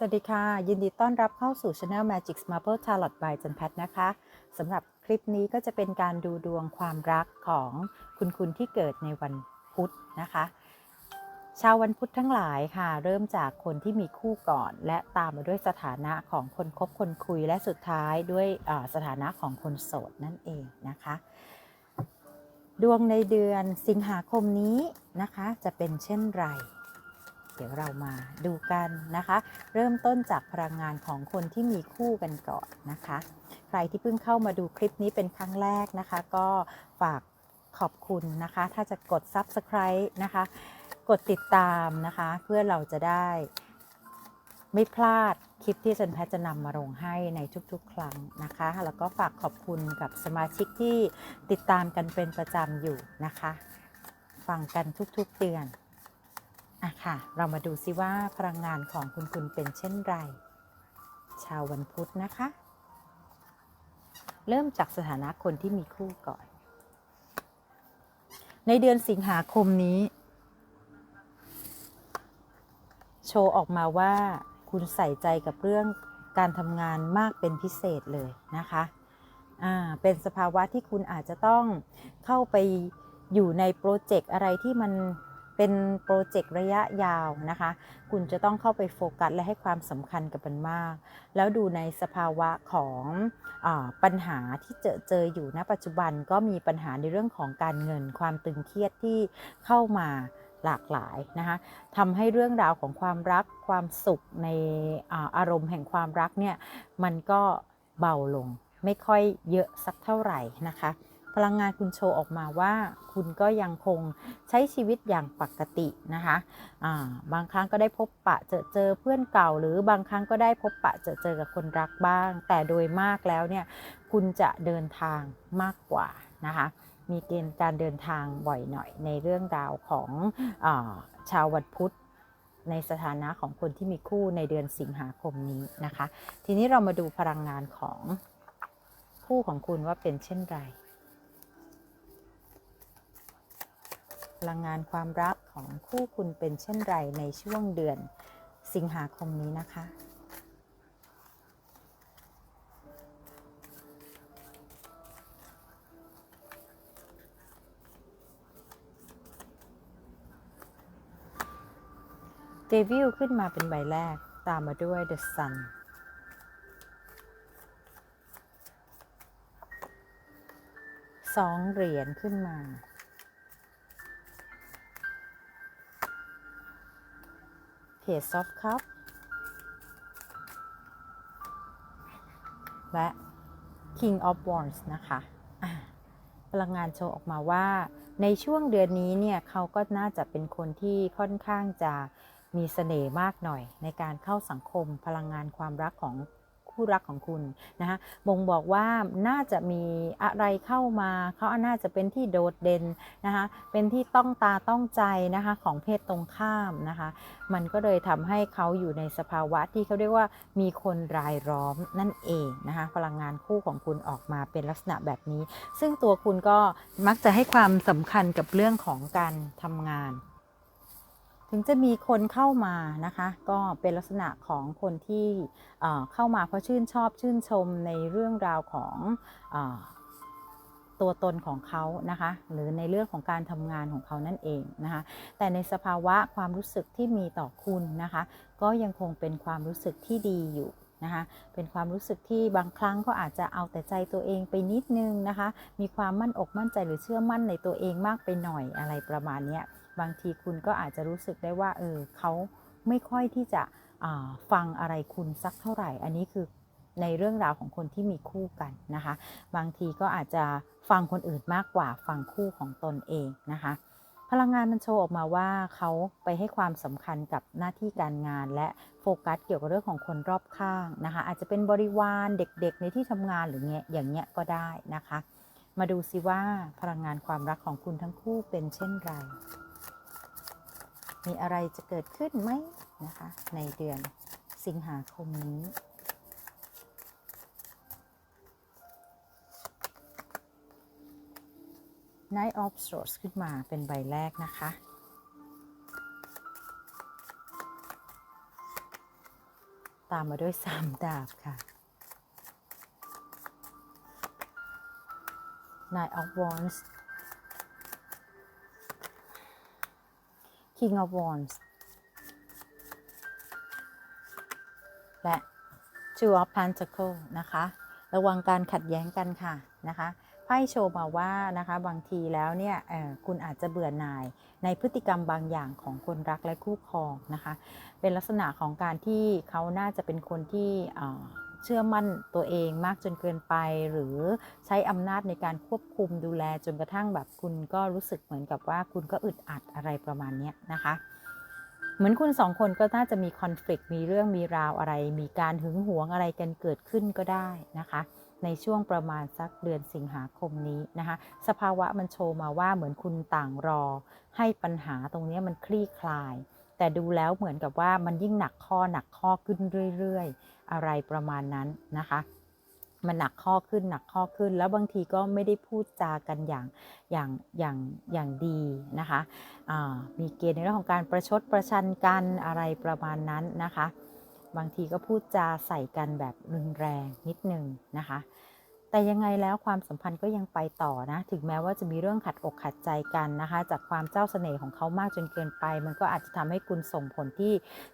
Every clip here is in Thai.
สวัสดีค่ะ ยินดีต้อนรับเข้าสู่ Channel Magic Marble Tarot by จันแพทนะคะสำหรับคลิปนี้ก็จะเป็นการดูดวงความรักของคุณคุณที่เกิดในวันพุธนะคะ ชาววันพุธทั้งหลายค่ะ เริ่มจากคนที่มีคู่ก่อน และตามมาด้วยสถานะของคนคบคนคุยและสุดท้ายด้วยสถานะของคนโสดนั่นเองนะคะ ดวงในเดือนสิงหาคมนี้นะคะจะเป็นเช่นไร เดี๋ยวเรามาดูกันนะคะ เริ่มต้นจากพลังงานของคนที่มีคู่กันก่อนนะคะ ใครที่เพิ่งเข้ามาดูคลิปนี้เป็นครั้งแรกนะคะ ก็ฝากขอบคุณนะคะ ถ้าจะกด Subscribe นะคะ กดติดตามนะคะ เพื่อเราจะได้ไม่พลาดคลิปที่จันแพทย์จะนำมาลงให้ในทุกๆ ครั้งนะคะ แล้วก็ฝากขอบคุณกับสมาชิกที่ติดตามกันเป็นประจำอยู่นะคะ ฟังกันทุกๆเดือน อะค่ะ เรามาดูซิว่าพลังงานของคุณคุณเป็นเช่นไร ชาววันพุธนะคะ เริ่มจากสถานะคนที่มีคู่ก่อน ในเดือนสิงหาคมนี้ โชว์ออกมาว่าคุณใส่ใจกับเรื่องการทำงานมากเป็นพิเศษเลยนะคะอ่าเป็นสภาวะที่คุณอาจจะต้องเข้าไปอยู่ในโปรเจกต์อะไรที่มัน เป็นโปรเจกต์ระยะยาวนะคะ คุณจะต้องเข้าไปโฟกัสและให้ความสำคัญกับมันมาก แล้วดูในสภาวะของอปัญหาที่เจอเจออยู่ณปัจจุบันก็มีปัญหาในเรื่องของการเงิน ความตึงเครียดที่เข้ามาหลากหลายนะคะทำให้เรื่องราวของความรักความสุขในอารมณ์แห่งความรักเนี่ยมันก็เบาลงไม่ค่อยเยอะสักเท่าไหร่นะคะ ลังงานคุณโชว์ออกมาว่า คุณก็ยังคงใช้ชีวิตอย่างปกตินะคะาบางครั้งก็ได้พบปะเจอเจอเพื่อนเก่า หรือบางครั้งก็ได้พบปะเจอเจอกับคนรักบ้าง แต่โดยมากแล้วเนี่ยคุณจะเดินทางมากกว่านะคะมีเกณฑ์การเดินทางบ่อยหน่อยในเรื่องราวของอาชาววันพุธในสถานะของคนที่มีคู่ในเดือนสิงหาคมนี้นะคะ ทีนี้เรามาดูพลังงานของคู่ของคุณว่าเป็นเช่นไร พลังงานความรักของคู่คุณเป็นเช่นไรในช่วงเดือนสิงหาคมนี้นะคะ เดวิลขึ้นมาเป็นใบแรกตามมาด้วย The Sun สองเหรียญขึ้นมา Page of Cup และ King of Wands นะคะอะพลังงานโชว์ออกมาว่า ในช่วงเดือนนี้เนี่ยเขาก็น่าจะเป็นคนที่ค่อนข้างจะมีเสน่ห์มากหน่อย ในการเข้าสังคมพลังงานความรักของ คู่รักของคุณนะคะบ่งบอกว่าน่าจะมีอะไรเข้ามา เขาน่าจะเป็นที่โดดเด่นนะคะเป็นที่ต้องตาต้องใจนะคะของเพศตรงข้ามนะคะมันก็เลยทำให้เขาอยู่ในสภาวะที่เขาเรียกว่ามีคนรายล้อมนั่นเองนะคะพลังงานคู่ของคุณออกมาเป็นลักษณะแบบนี้ ซึ่งตัวคุณก็มักจะให้ความสำคัญกับเรื่องของการทำงาน ถึงจะมีคนเข้ามานะคะ ก็เป็นลักษณะของคนที่เข้ามาเพราะชื่นชอบชื่นชมในเรื่องราวของอตัวตนของเขานะคะ หรือในเรื่องของการทำงานของเขานั่นเองนะคะ แต่ในสภาวะความรู้สึกที่มีต่อคุณนะคะ ก็ยังคงเป็นความรู้สึกที่ดีอยู่นะคะเป็นความรู้สึกที่บางครั้งก็อาจจะเอาแต่ใจตัวเองไปนิดนึงนะคะ มีความมั่นอกมั่นใจหรือเชื่อมั่นในตัวเองมากไปหน่อยอะไรประมาณนี้ บางทีคุณก็อาจจะรู้สึกได้ว่า เออเขาไม่ค่อยที่จะฟังอะไรคุณสักเท่าไหร่ อันนี้คือในเรื่องราวของคนที่มีคู่กันนะคะ บางทีก็อาจจะฟังคนอื่นมากกว่าฟังคู่ของตนเองนะคะ พลังงานมันโชว์ออกมาว่าเขาไปให้ความสำคัญกับหน้าที่การงาน และโฟกัสเกี่ยวกับเรื่องของคนรอบข้างนะคะ อาจจะเป็นบริวารเด็กๆในที่ทำงานหรือเงี้ยอย่างเงี้ยก็ได้นะคะ มาดูซิว่าพลังงานความรักของคุณทั้งคู่เป็นเช่นไร มีอะไรจะเกิดขึ้นไหมนะคะ ในเดือนสิงหาคมนี้ Knight of Swords ขึ้นมาเป็นใบแรกนะคะ ตามมาด้วยสามดาบค่ะ Nine of Wands King of Wands และ Two of Pentacles นะคะ ระวังการขัดแย้งกันค่ะนะคะไพ่โชว์มาว่านะคะบางทีแล้วเนี่ยคุณอาจจะเบื่อหน่ายในพฤติกรรมบางอย่างของคนรักและคู่ครองนะคะ เป็นลักษณะของการที่เขาน่าจะเป็นคนที่ เชื่อมั่นตัวเองมากจนเกินไป หรือใช้อำนาจในการควบคุมดูแลจนกระทั่งแบบคุณก็รู้สึกเหมือนกับว่าคุณก็อึดอัดอะไรประมาณนี้นะคะเหมือนคุณสองคนก็น่าจะมีคอน FLICT มีเรื่องมีราวอะไร มีการหึงหวงอะไรกันเกิดขึ้นก็ได้นะคะ ในช่วงประมาณสักเดือนสิงหาคมนี้นะคะ สภาวะมันโชว์มาว่าเหมือนคุณต่างรอ ให้ปัญหาตรงนี้มันคลี่คลาย แต่ดูแล้วเหมือนกับว่ามันยิ่งหนักข้อหนักข้อขึ้นเรื่อย ๆ อะไรประมาณนั้นนะคะมันหนักข้อขึ้นหนักข้อขึ้น แล้วบางทีก็ไม่ได้พูดจากันอย่างอย่างอย่างอย่างดีนะคะมีเกณฑ์ในเรื่องของการประชดประชันกันอะไรประมาณนั้นนะคะ บางทีก็พูดจาใส่กันแบบรุนแรงนิดนึงนะคะ แต่ยังไงแล้วความสัมพันธ์ก็ยังไปต่อนะถึงแม้ว่าจะมีเรื่องขัดอกขัดใจกันนะคะ จากความเจ้าเสน่ห์ของเขามากจนเกินไป มันก็อาจจะทำให้คุณส่งผลที่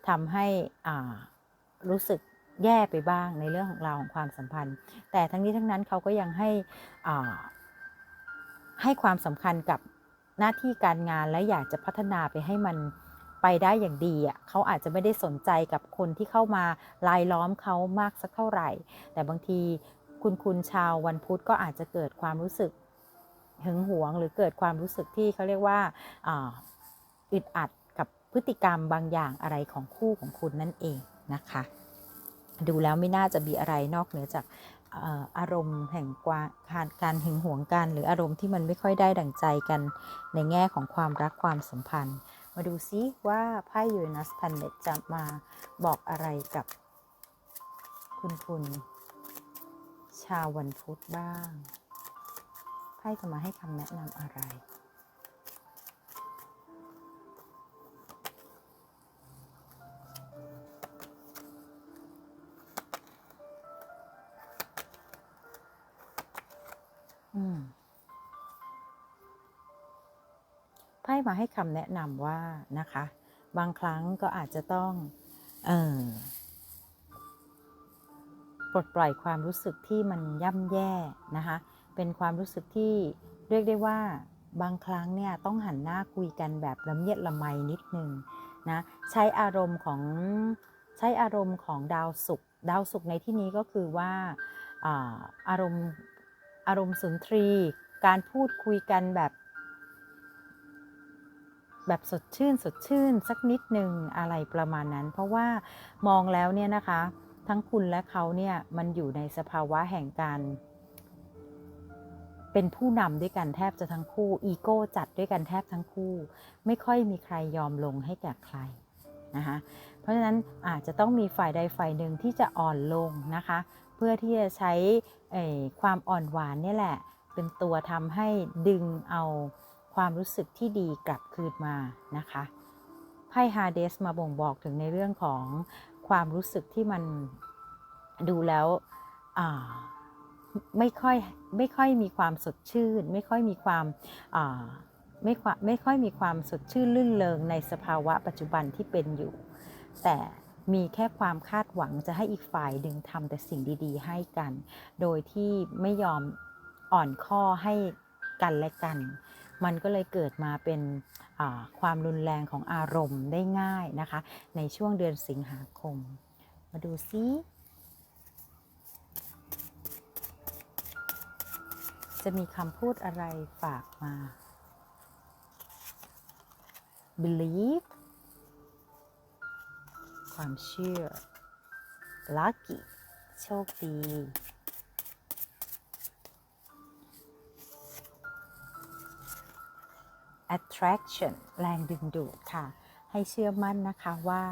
ทำให้รู้สึก แย่ไปบ้างในเรื่องของราวของความสัมพันธ์ แต่ทั้งนี้ทั้งนั้นเขาก็ยังให้ให้ความสำคัญกับหน้าที่การงานและอยากจะพัฒนาไปให้มันไปได้อย่างดีอะเขาอาจจะไม่ได้สนใจกับคนที่เข้ามาลายล้อมเขามากสักเท่าไหร่ แต่บางทีคุณคุณชาววันพุธก็อาจจะเกิดความรู้สึกหึงหวงหรือเกิดความรู้สึกที่เขาเรียกว่าอึดอัดกับพฤติกรรมบางอย่างอะไรของคู่ของคุณนั่นเองนะคะ ดูแล้วไม่น่าจะมีอะไรนอกเหนือจากอารมณ์แห่งกวาการการหึงหวงกัน หรืออารมณ์ที่มันไม่ค่อยได้ดั่งใจกันในแง่ของความรักความสัมพันธ์ มาดูซิว่าไพ่ยูเรนัสพันเน็ตจะมาบอกอะไรกับคุณคุณชาววันพุธบ้างไพ่จะมาให้คำแนะนำอะไร ไพ่มาให้คำแนะนำว่านะคะ บางครั้งก็อาจจะต้องเออปลดปล่อยความรู้สึกที่มันย่ำแย่นะคะ เป็นความรู้สึกที่เรียกได้ว่าบางครั้งเนี่ยต้องหันหน้าคุยกันแบบละเมียดละไมนิดนึงนะใช้อารมณ์ของใช้อารมณ์ของดาวศุกร์ดาวศุกร์ในที่นี้ก็คือว่าอาอารมณ์ อารมณ์สุนทรี การพูดคุยกันแบบ แบบสดชื่น สดชื่น สักนิดหนึ่งอะไรประมาณนั้น เพราะว่ามองแล้วเนี่ยนะคะ ทั้งคุณและเขาเนี่ยมันอยู่ในสภาวะแห่งการเป็นผู้นำด้วยกันแทบจะทั้งคู่ อีโก้จัดด้วยกันแทบทั้งคู่ ไม่ค่อยมีใครยอมลงให้แก่ใครนะคะ เพราะฉะนั้นอาจจะต้องมีฝ่ายใดฝ่ายหนึ่งที่จะอ่อนลงนะคะ เพื่อที่จะใช้ความอ่อนหวานนี่แหละ เป็นตัวทำให้ดึงเอาความรู้สึกที่ดีกลับคืนมานะคะไพ่ฮาเดสมาบ่งบอกถึงในเรื่องของความรู้สึกที่มันดูแล้วไม่ค่อยไม่ค่อยมีความสดชื่น ไม่ค่อยมีความไม่ไม่ค่อยมีความสดชื่นลื่นเลงในสภาวะปัจจุบันที่เป็นอยู่ แต่มีแค่ความคาดหวังจะให้อีกฝ่ายดึงทำแต่สิ่งดีๆ ให้กัน โดยที่ไม่ยอมอ่อนข้อให้กันและกัน มันก็เลยเกิดมาเป็นความรุนแรงของอารมณ์ได้ง่ายนะคะ ในช่วงเดือนสิงหาคม มาดูซิจะมีคำพูดอะไรฝากมา believe ความเชื่อ lucky โชคดี attraction แรงดึงดูดค่ะ ให้เชื่อมั่นนะคะว่า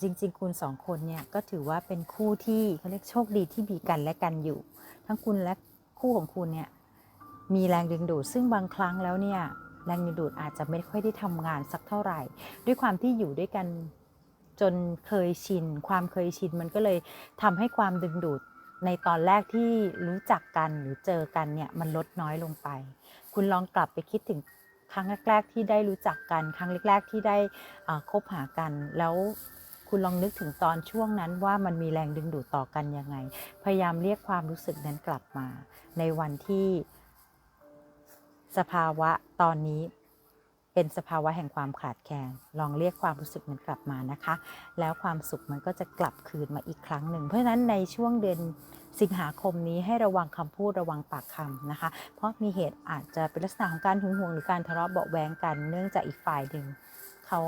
จริง ๆ คุณสองคนเนี่ย ก็ถือว่าเป็นคู่ที่เขาเรียกโชคดีที่มีกันและกันอยู่ ทั้งคุณและคู่ของคุณเนี่ย มีแรงดึงดูดซึ่งบางครั้งแล้วเนี่ย แรงดึงดูดอาจจะไม่ค่อยได้ทำงานสักเท่าไหร่ ด้วยความที่อยู่ด้วยกันจนเคยชิน ความเคยชินมันก็เลยทำให้ความดึงดูดในตอนแรกที่รู้จักกันหรือเจอกันเนี่ยมันลดน้อยลงไป คุณลองกลับไปคิดถึงครั้งแรกๆที่ได้รู้จักกัน ครั้งแรกๆที่ได้คบหากัน แล้วคุณลองนึกถึงตอนช่วงนั้นว่ามันมีแรงดึงดูดต่อกันยังไง พยายามเรียกความรู้สึกนั้นกลับมา ในวันที่ สภาวะตอนนี้เป็นสภาวะแห่งความขาดแคลนลองเรียกความรู้สึกนั้นกลับมานะคะ แล้วความสุขมันก็จะกลับคืนมาอีกครั้งหนึ่ง เพราะฉะนั้นในช่วงเดือนสิงหาคมนี้ให้ระวังคำพูดระวังปากคำนะคะ เพราะมีเหตุอาจจะเป็นลักษณะของการหึงหวงหรือการทะเลาะเบาแวงกันเนื่องจากอีกฝ่ายหนึ่งเขา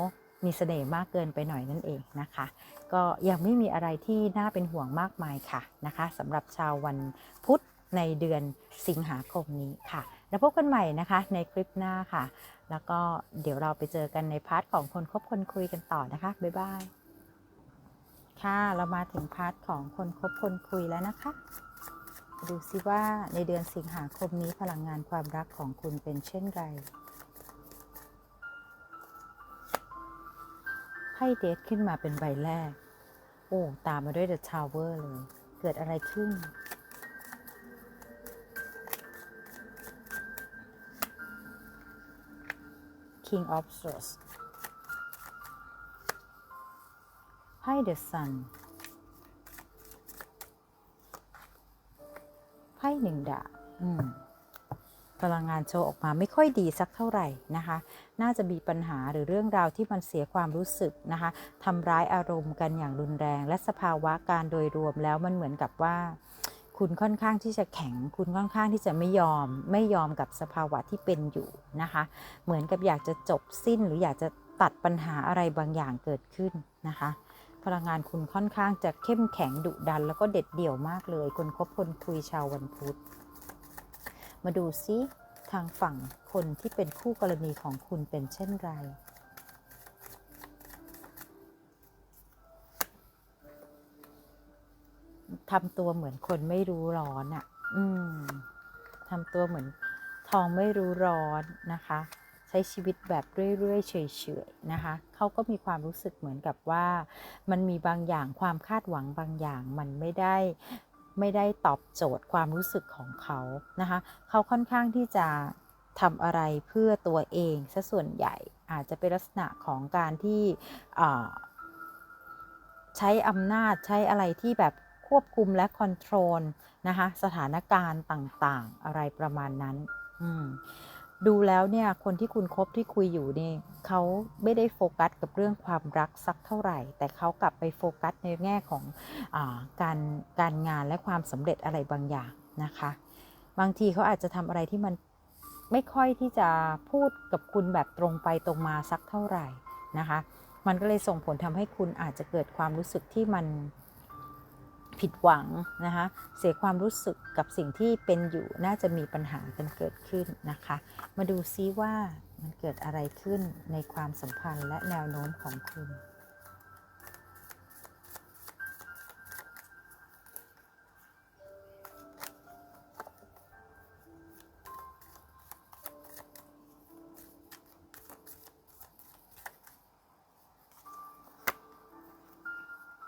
มีเสน่ห์มากเกินไปหน่อยนั่นเองนะคะ ก็ยังไม่มีอะไรที่น่าเป็นห่วงมากมายค่ะนะคะสำหรับชาววันพุธในเดือนสิงหาคมนี้ค่ะ แล้วพบกันใหม่นะคะในคลิปหน้าค่ะ แล้วก็เดี๋ยวเราไปเจอกันในพาร์ทของคนคบคนคุยกันต่อนะคะ บ๊ายบาย ค่ะ เรามาถึงพาร์ทของคนคบคนคุยแล้วนะคะ ดูซิว่าในเดือนสิงหาคมนี้พลังงานความรักของคุณเป็นเช่นไรไพ่เดทขึ้นมาเป็นใบแรก โอ้ ตามมาด้วย The Tower เลย เกิดอะไรขึ้น King of Swords ไพ่ The Sun ไพ่หนึ่งดาบพลังงานโชว์ออกมาไม่ค่อยดีสักเท่าไหร่นะคะ น่าจะมีปัญหาหรือเรื่องราวที่มันเสียความรู้สึกนะคะทำร้ายอารมณ์กันอย่างรุนแรง และสภาวะการโดยรวมแล้วมันเหมือนกับว่า คุณค่อนข้างที่จะแข็ง คุณค่อนข้างที่จะไม่ยอม ไม่ยอมกับสภาวะที่เป็นอยู่นะคะ เหมือนกับอยากจะจบสิ้นหรืออยากจะตัดปัญหาอะไรบางอย่างเกิดขึ้นนะคะ พลังงานคุณค่อนข้างจะเข้มแข็งดุดัน แล้วก็เด็ดเดี่ยวมากเลย คนคบคนคุยชาววันพุธ มาดูซิทางฝั่งคนที่เป็นคู่กรณีของคุณเป็นเช่นไร ทำตัวเหมือนคนไม่รู้ร้อนอะ่ะ อืมทำตัวเหมือนทองไม่รู้ร้อนนะคะ ใช้ชีวิตแบบเรื่อยๆเฉยๆนะคะ เขาก็มีความรู้สึกเหมือนกับว่า มันมีบางอย่างความคาดหวังบางอย่าง มันไม่ได้ไม่ได้ตอบโจทย์ความรู้สึกของเขานะคะ เขาค่อนข้างที่จะทำอะไรเพื่อตัวเองซะส่วนใหญ่อาจจะเป็นลักษณะของการที่ใช้อำนาจใช้อะไรที่แบบ ควบคุมและคอนโทรลนะคะสถานการณ์ต่างๆ อะไรประมาณนั้นดูแล้วเนี่ยคนที่คุณคบที่คุยอยู่นี่เขาไม่ได้โฟกัสกับเรื่องความรักสักเท่าไหร่ แต่เขากลับไปโฟกัสในแง่ของอการการงานและความสำเร็จอะไรบางอย่างนะคะ บางทีเขาอาจจะทำอะไรที่มันไม่ค่อยที่จะพูดกับคุณแบบตรงไปตรงมาสักเท่าไหร่นะคะ มันก็เลยส่งผลทำให้คุณอาจจะเกิดความรู้สึกที่มัน ผิดหวังนะคะเสียความรู้สึกกับสิ่งที่เป็นอยู่น่าจะมีปัญหากันเกิดขึ้นนะคะ มาดูซิว่ามันเกิดอะไรขึ้นในความสัมพันธ์และแนวโน้มของคุณ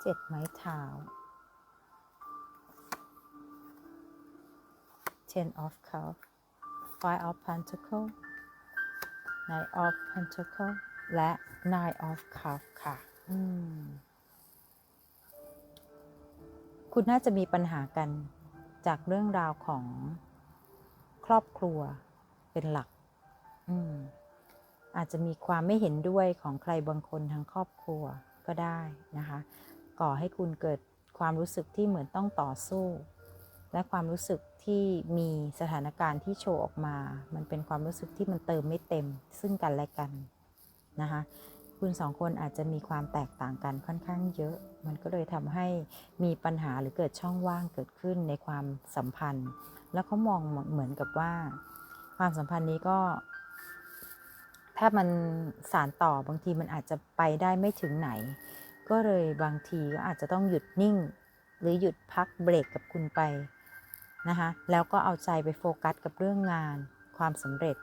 เจ็ดไม้เท้า ten of cup five of pentacle nine of pentacle และ nine of cup ค่ะ คุณน่าจะมีปัญหากันจากเรื่องราวของครอบครัวเป็นหลักอาจจะมีความไม่เห็นด้วยของใครบางคนทางครอบครัวก็ได้นะคะ ก่อให้คุณเกิดความรู้สึกที่เหมือนต้องต่อสู้ และความรู้สึกที่มีสถานการณ์ที่โชว์ออกมา มันเป็นความรู้สึกที่มันเติมไม่เต็ม ซึ่งกันและกันนะคะคุณสองคนอาจจะมีความแตกต่างกันค่อนข้างเยอะ มันก็เลยทำให้มีปัญหาหรือเกิดช่องว่างเกิดขึ้นในความสัมพันธ์ แล้วเขามองเหมือนกับว่า ความสัมพันธ์นี้ก็ ถ้ามันสารต่อบางทีมันอาจจะไปได้ไม่ถึงไหน ก็เลยบางทีก็อาจจะต้องหยุดนิ่ง หรือหยุดพักเบรกกับคุณไป นะคะแล้วก็เอาใจไปโฟกัสกับเรื่องงาน ความสำเร็จ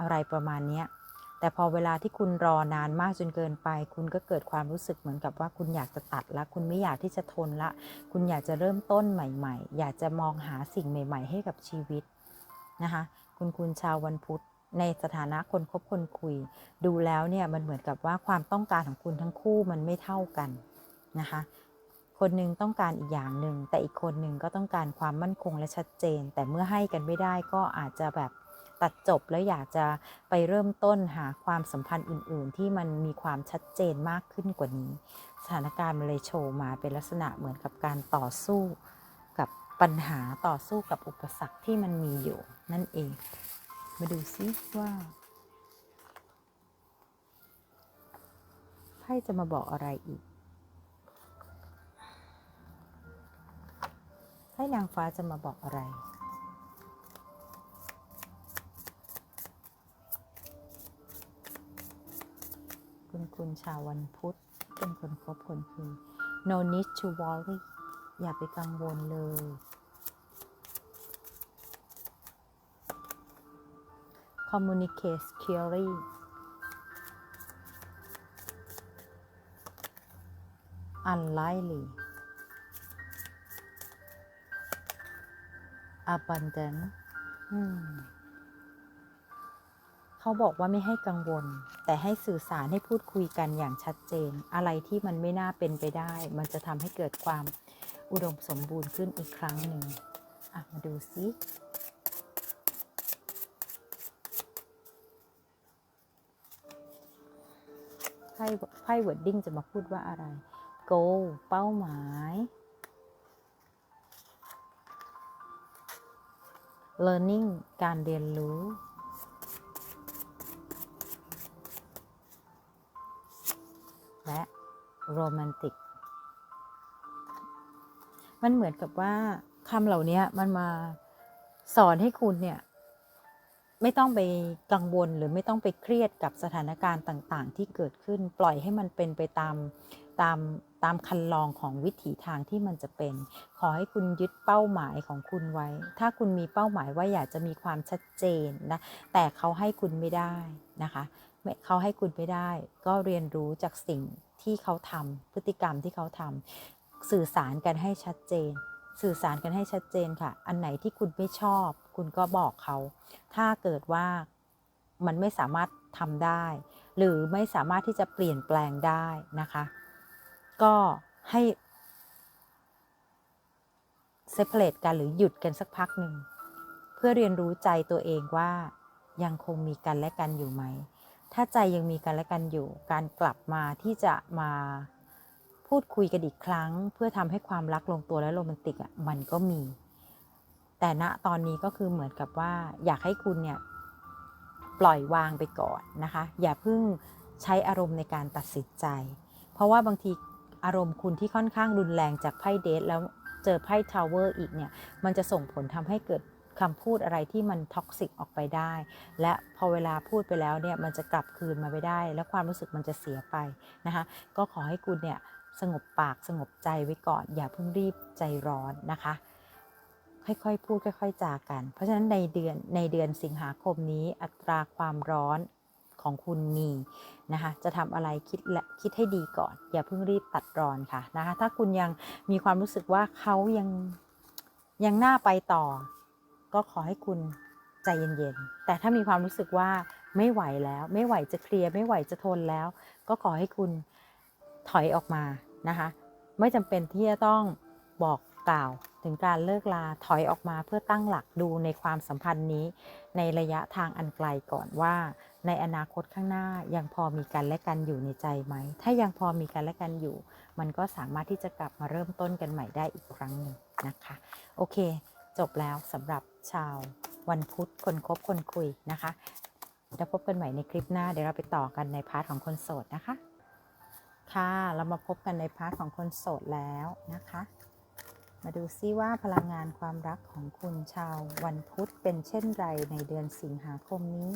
อะไรประมาณนี้แต่พอเวลาที่คุณรอนานมากจนเกินไป คุณก็เกิดความรู้สึกเหมือนกับว่าคุณอยากจะตัดละ คุณไม่อยากที่จะทนละ คุณอยากจะเริ่มต้นใหม่ ๆ อยากจะมองหาสิ่งใหม่ ๆ ให้กับชีวิตนะคะ คุณคุณชาววันพุธในสถานะคนคบคนคุย ดูแล้วเนี่ยมันเหมือนกับว่าความต้องการของคุณทั้งคู่มันไม่เท่ากันนะคะ คนหนึ่งต้องการอีกอย่างหนึ่งแต่อีกคนหนึ่งก็ต้องการความมั่นคงและชัดเจน แต่เมื่อให้กันไม่ได้ก็อาจจะแบบตัดจบแล้วอยากจะไปเริ่มต้นหาความสัมพันธ์อื่น ๆ ที่มันมีความชัดเจนมากขึ้นกว่านี้ สถานการณ์มันเลยโชว์มาเป็นลักษณะเหมือนกับการต่อสู้กับปัญหาต่อสู้กับอุปสรรคที่มันมีอยู่ นั่นเอง มาดูซิว่าไพ่จะมาบอกอะไรอีก ให้นางฟ้าจะมาบอกอะไร คุณคุณชาววันพุธเป็นคนครบคนคุย no need to worry อย่าไปกังวลเลย communicate clearly unlikely มเขาบอกว่าไม่ให้กังวล แต่ให้สื่อสารให้พูดคุยกันอย่างชัดเจน อะไรที่มันไม่น่าเป็นไปได้ มันจะทำให้เกิดความอุดมสมบูรณ์ขึ้นอีกครั้งหนึ่งมาดูซิไพ่ไพ่เวิร์ดดิ้งจะมาพูดว่าอะไร goal เป้าหมาย learning การเรียนรู้ และ romantic มันเหมือนกับว่าคำเหล่านี้มันมาสอนให้คุณเนี่ย ไม่ต้องไปกังวลหรือไม่ต้องไปเครียดกับสถานการณ์ต่าง ๆ ที่เกิดขึ้นปล่อยให้มันเป็นไปตามตาม ตามคันลองของวิถีทางที่มันจะเป็น ขอให้คุณยึดเป้าหมายของคุณไว้ ถ้าคุณมีเป้าหมายว่าอยากจะมีความชัดเจนนะ แต่เขาให้คุณไม่ได้นะคะเขาให้คุณไม่ได้ ก็เรียนรู้จากสิ่งที่เขาทำพฤติกรรมที่เขาทำสื่อสารกันให้ชัดเจน สื่อสารกันให้ชัดเจนค่ะ อันไหนที่คุณไม่ชอบ คุณก็บอกเขา ถ้าเกิดว่ามันไม่สามารถทำได้ หรือไม่สามารถที่จะเปลี่ยนแปลงได้นะคะ ก็ให้เซ p a r a t e กันหรือหยุดกันสักพักหนึ่ง เพื่อเรียนรู้ใจตัวเองว่ายังคงมีกันและกันอยู่ไหม ถ้าใจยังมีกันและกันอยู่ การกลับมาที่จะมาพูดคุยกันอีกครั้ง เพื่อทำให้ความรักลงตัวและโรแมนติกอะมันก็มี แต่ณตอนนี้ก็คือเหมือนกับว่าอยากให้คุณเนี่ยปล่อยวางไปก่อนนะคะ อย่าเพิ่งใช้อารมณ์ในการตัดสินใจ เพราะว่าบางที อารมณ์คุณที่ค่อนข้างรุนแรงจากไพ่เดทแล้วเจอไพ่ทาวเวอร์อีกเนี่ย มันจะส่งผลทำให้เกิดคำพูดอะไรที่มันท็อกซิกออกไปได้ และพอเวลาพูดไปแล้วเนี่ยมันจะกลับคืนมาไม่ได้ และความรู้สึกมันจะเสียไปนะคะก็ขอให้คุณเนี่ยสงบปากสงบใจไว้ก่อน อย่าเพิ่งรีบใจร้อนนะคะ ค่อยๆ พูดค่อย ๆ จากัน เพราะฉะนั้นในเดือนในเดือนสิงหาคมนี้อัตราความร้อน ของคุณมีนะคะ จะทำอะไรคิดและคิดให้ดีก่อน อย่าเพิ่งรีบตัดรอนค่ะนะคะ ถ้าคุณยังมีความรู้สึกว่าเขายังยังน่าไปต่อ ก็ขอให้คุณใจเย็นๆ แต่ถ้ามีความรู้สึกว่าไม่ไหวแล้ว ไม่ไหวจะเคลียร์ไม่ไหวจะทนแล้ว ก็ขอให้คุณถอยออกมานะคะ ไม่จำเป็นที่จะต้องบอกกล่าวถึงการเลิกลาถอยออกมาเพื่อตั้งหลักดูในความสัมพันธ์นี้ ในระยะทางอันไกลก่อนว่า ในอนาคตข้างหน้ายังพอมีกันและกันอยู่ในใจไหม ถ้ายังพอมีกันและกันอยู่ มันก็สามารถที่จะกลับมาเริ่มต้นกันใหม่ได้อีกครั้งหนึ่งนะคะ โอเค จบแล้วสำหรับชาววันพุธคนคบคนคุยนะคะเดี๋ยวพบกันใหม่ในคลิปหน้า เดี๋ยวเราไปต่อกันในพาร์ทของคนโสดนะคะ ค่ะ เรามาพบกันในพาร์ทของคนโสดแล้วนะคะ มาดูซิว่าพลังงานความรักของคุณชาววันพุธเป็นเช่นไรในเดือนสิงหาคมนี้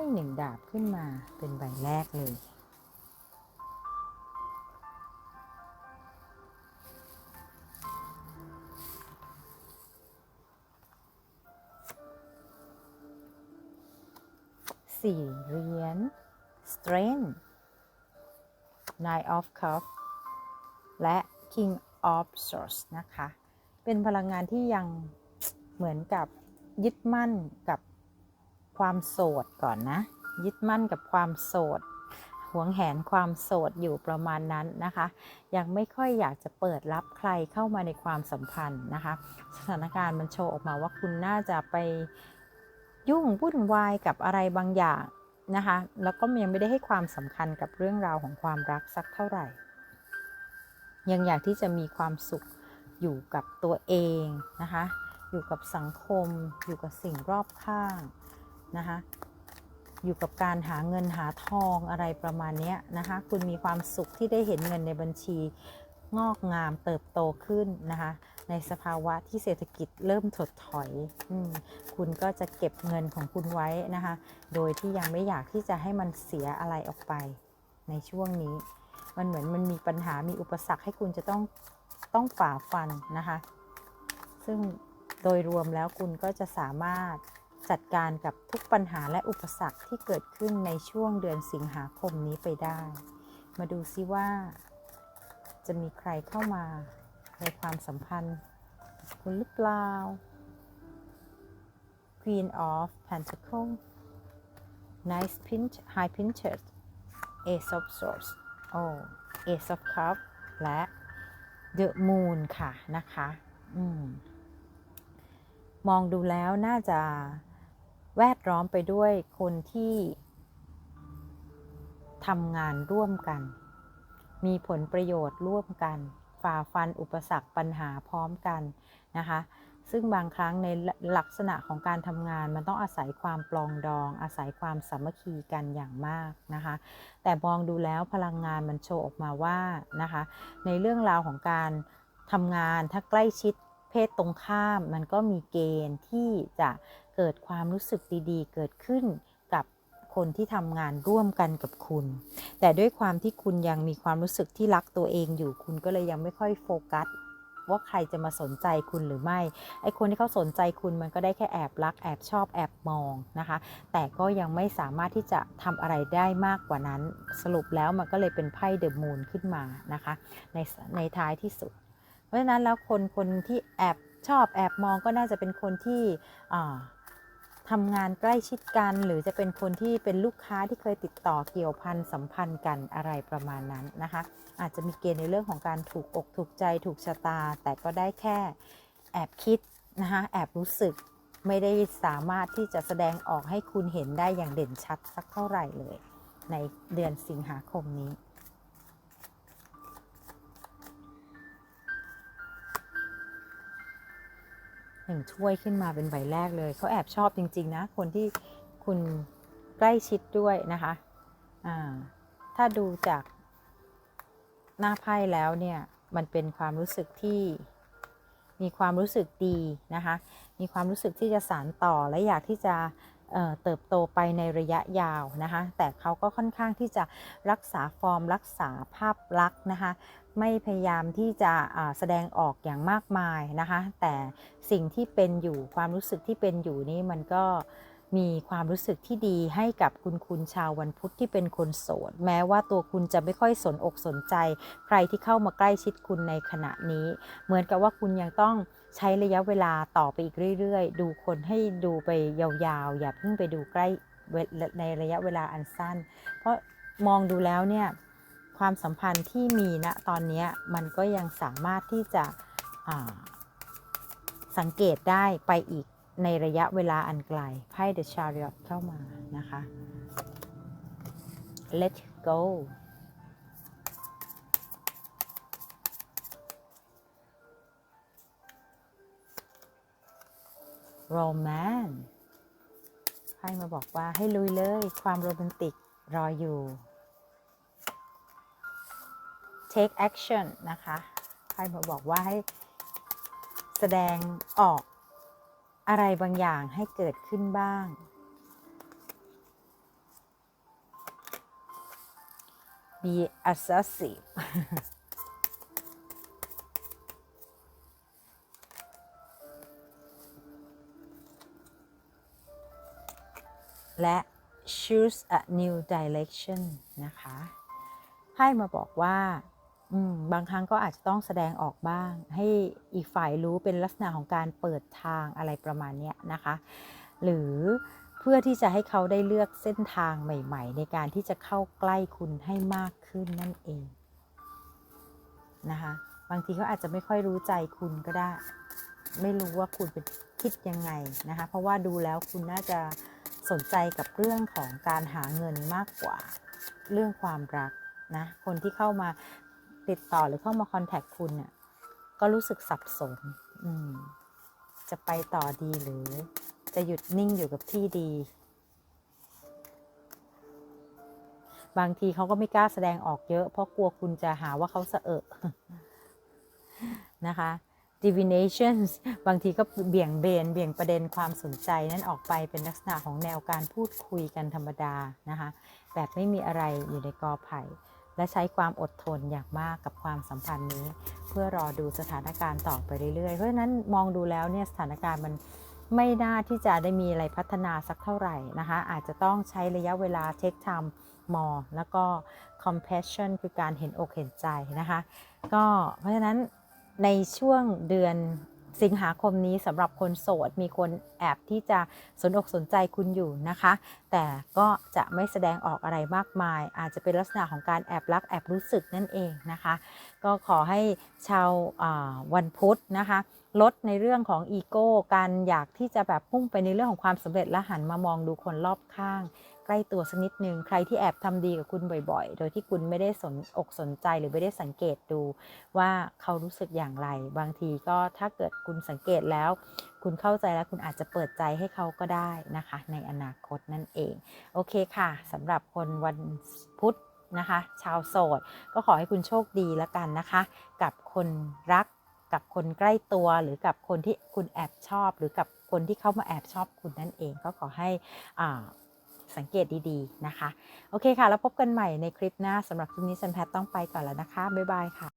ให้หนึ่งดาบขึ้นมาเป็นใบแรกเลย สี่เหรียญ strength nine of cup และ king of swords นะคะ เป็นพลังงานที่ยังเหมือนกับยึดมั่นกับ ความโสดก่อนนะ ยึดมั่นกับความโสดหวงแหนความโสดอยู่ประมาณนั้นนะคะ ยังไม่ค่อยอยากจะเปิดรับใครเข้ามาในความสัมพันธ์นะคะ สถานการณ์มันโชว์ออกมาว่าคุณน่าจะไปยุ่งวุ่นวายกับอะไรบางอย่างนะคะ แล้วก็ยังไม่ได้ให้ความสำคัญกับเรื่องราวของความรักสักเท่าไหร่ ยังอยากที่จะมีความสุขอยู่กับตัวเองนะคะ อยู่กับสังคม อยู่กับสิ่งรอบข้าง นะคะ อยู่กับการหาเงินหาทองอะไรประมาณนี้นะคะ คุณมีความสุขที่ได้เห็นเงินในบัญชีงอกงามเติบโตขึ้นนะคะ ในสภาวะที่เศรษฐกิจเริ่มถดถอยอคุณก็จะเก็บเงินของคุณไว้นะคะ โดยที่ยังไม่อยากที่จะให้มันเสียอะไรออกไปในช่วงนี้ มันเหมือนมันมีปัญหามีอุปสรรคให้คุณจะต้องต้องฝ่าฟันนะคะ ซึ่งโดยรวมแล้วคุณก็จะสามารถ จัดการกับทุกปัญหาและอุปสรรคที่เกิดขึ้นในช่วงเดือนสิงหาคมนี้ไปได้ มาดูซิว่า จะมีใครเข้ามาในความสัมพันธ์คุณหรือเปล่า Queen of Pentacles Nice pinch High Pinches Ace of Swords โอ้ Ace of Cups และ The Moon ค่ะนะคะ อืมมองดูแล้วน่าจะ แวดล้อมไปด้วยคนที่ทำงานร่วมกัน มีผลประโยชน์ร่วมกัน ฝ่าฟันอุปสรรคปัญหาพร้อมกันนะคะ ซึ่งบางครั้งในลักษณะของการทำงานมันต้องอาศัยความปลองดอง อาศัยความสามัคคีกันอย่างมากนะคะ แต่มองดูแล้วพลังงานมันโชว์ออกมาว่านะคะ ในเรื่องราวของการทำงานถ้าใกล้ชิดเพศตรงข้ามมันก็มีเกณฑ์ที่จะ เกิดความรู้สึกดีๆ เกิดขึ้นกับคนที่ทำงานร่วมกันกับคุณ แต่ด้วยความที่คุณยังมีความรู้สึกที่รักตัวเองอยู่ คุณก็เลยยังไม่ค่อยโฟกัสว่าใครจะมาสนใจคุณหรือไม่ ไอคนที่เขาสนใจคุณมันก็ได้แค่แอบรัก แอบชอบแอบมองนะคะ แต่ก็ยังไม่สามารถที่จะทำอะไรได้มากกว่านั้น สรุปแล้วมันก็เลยเป็นไพ่เดอะมูนขึ้นมานะคะ ในในท้ายที่สุด เพราะฉะนั้นแล้วคนคนที่แอบชอบแอบมองก็น่าจะเป็นคนที่อ่า ทำงานใกล้ชิดกัน หรือจะเป็นคนที่เป็นลูกค้าที่เคยติดต่อเกี่ยวพันสัมพันธ์กันอะไรประมาณนั้นนะคะ อาจจะมีเกณฑ์ในเรื่องของการถูกอกถูกใจถูกชะตา แต่ก็ได้แค่แอบคิดนะคะแอบรู้สึกไม่ได้สามารถที่จะแสดงออกให้คุณเห็นได้อย่างเด่นชัดสักเท่าไหร่เลย ในเดือนสิงหาคมนี้ หนึ่งถ้วยขึ้นมาเป็นใบแรกเลย เขาแอบชอบจริง ๆ นะ คนที่คุณใกล้ชิดด้วยนะคะะถ้าดูจากหน้าไพ่แล้วเนี่ย มันเป็นความรู้สึกที่มีความรู้สึกดีนะคะ มีความรู้สึกที่จะสานต่อและอยากที่จะเเติบโตไปในระยะยาวนะคะ แต่เขาก็ค่อนข้างที่จะรักษาฟอร์มรักษาภาพลักษณ์นะคะ ไม่พยายามที่จะแสดงออกอย่างมากมายนะคะ แต่สิ่งที่เป็นอยู่ความรู้สึกที่เป็นอยู่นี่มันก็มีความรู้สึกที่ดีให้กับคุณคุณชาววันพุธที่เป็นคนโสด แม้ว่าตัวคุณจะไม่ค่อยสนอกสนใจ ใครที่เข้ามาใกล้ชิดคุณในขณะนี้ เหมือนกับว่าคุณยังต้องใช้ระยะเวลาต่อไปอีกเรื่อยๆ ดูคนให้ดูไปยาวๆ อย่าเพิ่งไปดูใกล้ในระยะเวลาอันสั้น เพราะมองดูแล้วเนี่ย ความสัมพันธ์ที่มีณนะตอนนี้มันก็ยังสามารถที่จะสังเกตได้ไปอีกในระยะเวลาอันไกลไพ่ The Chariot เข้ามานะคะ Let go Romance ไพ่มาบอกว่าให้ลุยเลย ความโรแมนติกรออยู่ take action นะคะไพ่มาบอกว่าให้แสดงออกอะไรบางอย่างให้เกิดขึ้นบ้าง be assertive และ choose a new direction นะคะไพ่มาบอกว่า อืมบางครั้งก็อาจจะต้องแสดงออกบ้าง ให้อีกฝ่ายรู้เป็นลักษณะของการเปิดทางอะไรประมาณเนี้ยนะคะ หรือเพื่อที่จะให้เขาได้เลือกเส้นทางใหม่ ๆ ในการที่จะเข้าใกล้คุณให้มากขึ้นนั่นเองนะคะบางทีเขาอาจจะไม่ค่อยรู้ใจคุณก็ได้ ไม่รู้ว่าคุณเป็นคิดยังไงนะคะ เพราะว่าดูแล้วคุณน่าจะสนใจกับเรื่องของการหาเงินมากกว่า เรื่องความรักนะ คนที่เข้ามา ติดต่อหรือเข้ามาคอนแทคคุณเนี่ยก็รู้สึกสับสน อืม จะไปต่อดีหรือ จะหยุดนิ่งอยู่กับที่ดี บางทีเขาก็ไม่กล้าแสดงออกเยอะ เพราะกลัวคุณจะหาว่าเขาเสอะนะคะ divinations บางทีก็เบี่ยงเบน เบี่ยงประเด็นความสนใจนั้นออกไปเป็นลักษณะของแนวการพูดคุยกันธรรมดานะคะ แบบไม่มีอะไรอยู่ในกอไผ่ และใช้ความอดทนอย่างมากกับความสัมพันธ์นี้ เพื่อรอดูสถานการณ์ต่อไปเรื่อยๆ เพราะฉะนั้นมองดูแล้วเนี่ยสถานการณ์มันไม่น่าที่จะได้มีอะไรพัฒนาสักเท่าไหร่นะคะ อาจจะต้องใช้ระยะเวลา take time more แล้วก็ compassion คือการเห็นอกเห็นใจนะคะ ก็เพราะฉะนั้นในช่วงเดือน สิงหาคมนี้สำหรับคนโสด มีคนแอบที่จะสนอกสนใจคุณอยู่นะคะ แต่ก็จะไม่แสดงออกอะไรมากมาย อาจจะเป็นลักษณะของการแอบรักแอบรู้สึกนั่นเองนะคะ ก็ขอให้ชาววันพุธนะคะลดในเรื่องของอีโก้การอยากที่จะแบบพุ่งไปในเรื่องของความสำเร็จและหันมามองดูคนรอบข้าง ใกล้ตัวสักนิดนึงใครที่แอบทำดีกับคุณบ่อยๆ โดยที่คุณไม่ได้สนอกสนใจหรือไม่ได้สังเกตดูว่าเขารู้สึกอย่างไร บางทีก็ถ้าเกิดคุณสังเกตแล้ว คุณเข้าใจแล้วคุณอาจจะเปิดใจให้เขาก็ได้นะคะ ในอนาคตนั่นเอง โอเคค่ะสำหรับคนวันพุธนะคะ ชาวโสดก็ขอให้คุณโชคดีแล้วกันนะคะ กับคนรักกับคนใกล้ตัวหรือกับคนที่คุณแอบชอบ หรือกับคนที่เข้ามาแอบชอบคุณนั่นเองก็ขอให้อ่า สังเกตดีๆนะคะ โอเคค่ะ แล้วพบกันใหม่ในคลิปหน้าสำหรับคลิปนี้สันแพทต้องไปก่อนแล้วนะคะ บ๊ายบายค่ะ